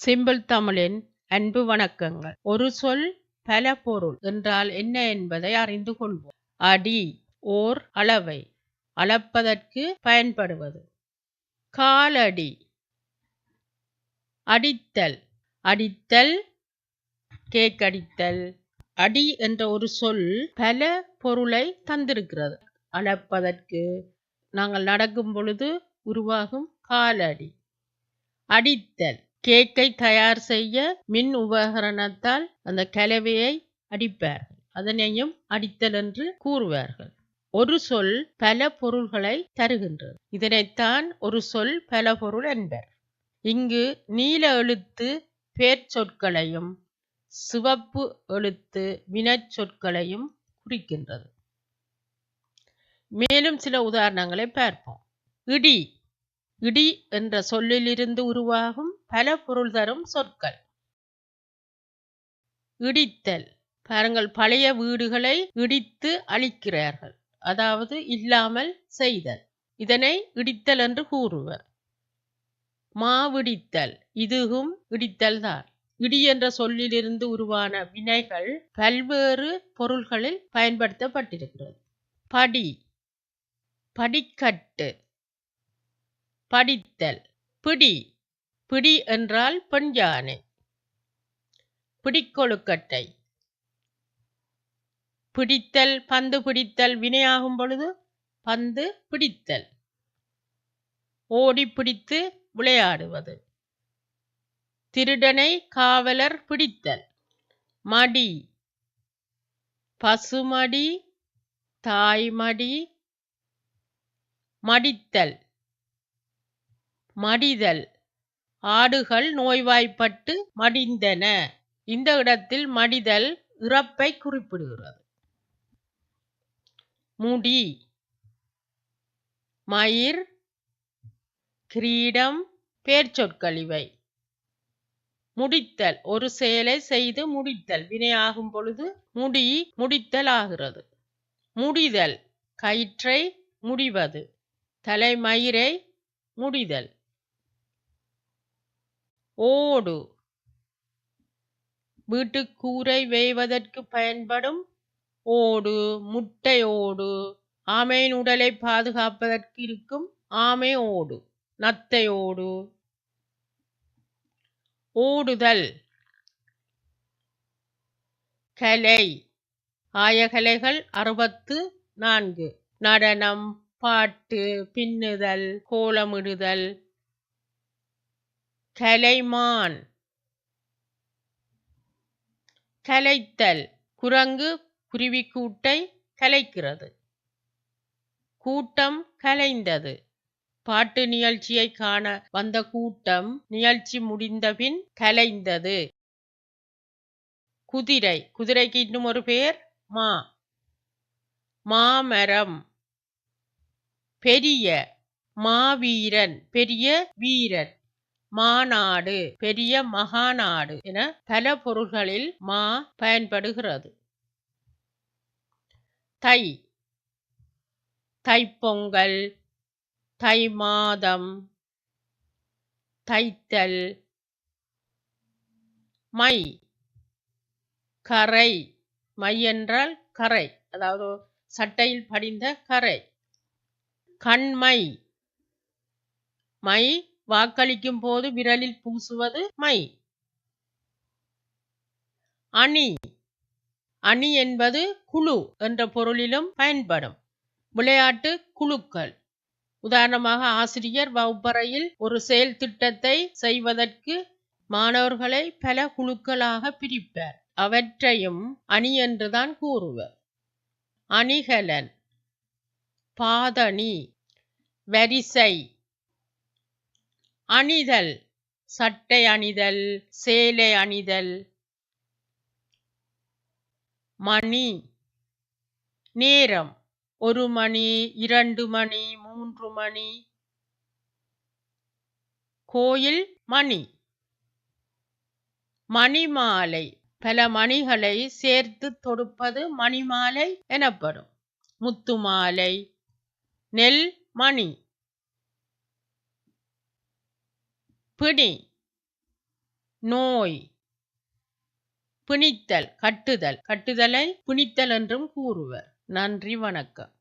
Simple தமிழின் அன்பு வணக்கங்கள். ஒரு சொல் பல பொருள் என்றால் என்ன என்பதை அறிந்து கொள்வோம். அடி ஓர் அளவை அளப்பதற்கு பயன்படுவது. காலடி அடித்தல். அடித்தல் கேக்கடித்தல். அடி என்ற ஒரு சொல் பல பொருளை தந்திருக்கிறது. அளப்பதற்கு நாங்கள் நடக்கும் பொழுது உருவாகும் காலடி. அடித்தல். கேக்கை தயார் செய்ய மின் உபகரணத்தால் அந்த கலவையை அடிப்பார்கள் அதனையும் அடித்தல் என்று கூறுவார்கள். ஒரு சொல் பல பொருள்களை தருகின்றது. இதனைத்தான் ஒரு சொல் பல பொருள் என்பர். இங்கு நீல எழுத்து பேர் சொற்களையும் சிவப்பு எழுத்து வினச்சொற்களையும் குறிக்கின்றது. மேலும் சில உதாரணங்களை பார்ப்போம். இடி. இடி என்ற சொல்லிலிருந்து உருவாகும் பல பொருள் தரும் சொற்கள். இடித்தல். பாருங்கள் பழைய வீடுகளை இடித்து அழிக்கிறார்கள். அதாவது இல்லாமல் செய்தல். இதனை இடித்தல் என்று கூறுவர். மாவிடித்தல். இதுவும் இடித்தல் தான். இடி என்ற சொல்லிலிருந்து உருவான வினைகள் பல்வேறு பொருள்களில் பயன்படுத்தப்பட்டிருக்கிறது. படி. படிக்கட்டு. படித்தல். பிடி. பிடி என்றால் பெண் யானை. பிடிக்கொழுக்கட்டை. பிடித்தல் பந்து பிடித்தல் வினையாகும் பொழுது பந்து பிடித்தல். ஓடி பிடித்து விளையாடுவது. திருடனை காவலர் பிடித்தல். மடி. பசுமடி தாய்மடி. மடித்தல். மடிதல். ஆடுகள் நோய்வாய்ப்பட்டு மடிந்தன. இந்த இடத்தில் மடிதல் இறப்பை குறிப்பிடுகிறது. முடி. மயிர். கிரீடம். பேர்ச்சொற்கள் இவை. முடித்தல். ஒரு செயலை செய்து முடித்தல். வினையாகும் பொழுது முடி முடித்தல் ஆகிறது. முடிதல். கயிற்றை முடிவது. தலைமயிரை முடிதல். ஓடு. வீட்டுக்கூரை வேய்வதற்கு பயன்படும் ஓடு முட்டை ஓடு. ஆமையின் உடலை பாதுகாப்பதற்கு இருக்கும் ஆமை ஓடு நத்தை ஓடு. ஓடுதல். கலை. ஆயகலைகள் அறுபத்து நான்கு. நடனம் பாட்டு பின்னுதல் கோலமிடுதல். கலைமான். கலைத்தல் குரங்கு குருவி கூட்டை கலைக்கிறது. கூட்டம் கலைந்தது. பாட்டு நிகழ்ச்சியை காண வந்த கூட்டம் நிகழ்ச்சி முடிந்தபின் கலைந்தது. குதிரை குதிரைக்கு இன்னும் ஒரு பெயர் மா. மாமரம். பெரிய மாவீரன் பெரிய வீரன். மாநாடு பெரிய மகாநாடு என பல பொருள்களில் மா பயன்படுகிறது. தை தைப்பொங்கல் தை மாதம் தைத்தல் மை கரை மை என்றால் கரை அதாவது சட்டையில் படிந்த கரை. கண்மை மை வாக்களிக்கும் போது விரலில் பூசுவது மை. அணி. அணி என்பது குழு என்ற பொருளிலும் பயன்படும். விளையாட்டு குழுக்கள். உதாரணமாக ஆசிரியர் வகுப்பறையில் ஒரு செயல் திட்டத்தை செய்வதற்கு மாணவர்களை பல குழுக்களாக பிரிப்பார். அவற்றையும் அணி என்றுதான் கூறுவர். அணிகலன். பாதணி. வரிசை. அணிதல். சட்டை அணிதல் சேலை அணிதல். மணி. நேரம். ஒரு மணி இரண்டு மணி மூன்று மணி. கோயில் மணி. மணிமாலை. பல மணிகளை சேர்த்து தொடுப்பது மணிமாலை எனப்படும். முத்துமாலை. நெல் மணி. பிணி நோய். பிணித்தல் கட்டுதல். கட்டுதலை பிணித்தல் என்றும் கூறுவர். நன்றி வணக்கம்.